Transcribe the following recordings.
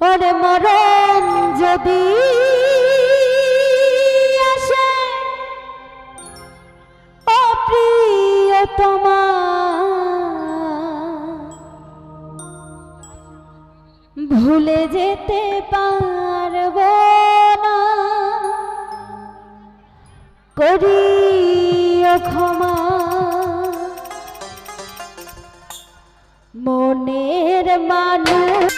ওরে মরণ যদি আসে ও প্রিয়তমা। ভুলে যেতে পারব না। করিও ক্ষমা। মনের মানুষ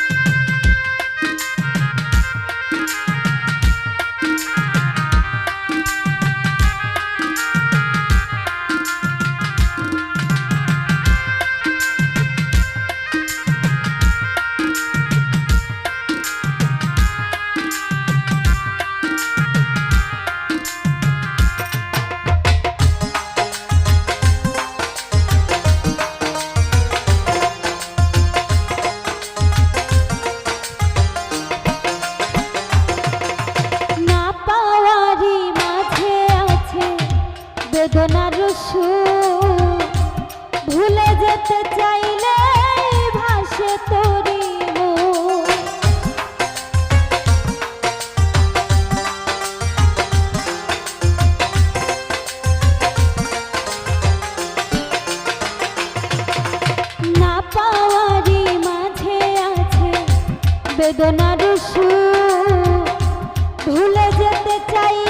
বেদনার সুর। ভুলে যেতে চাইলে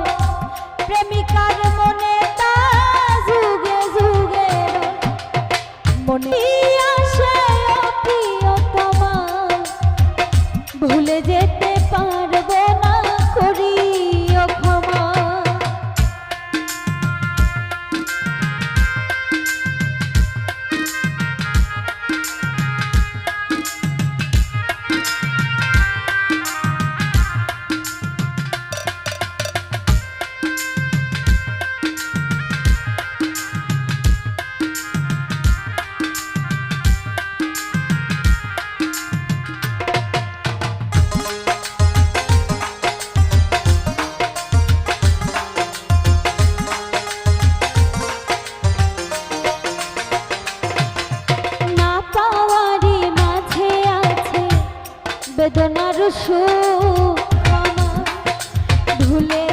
ভুলে যেতে বেদনার সুখ। ভুলে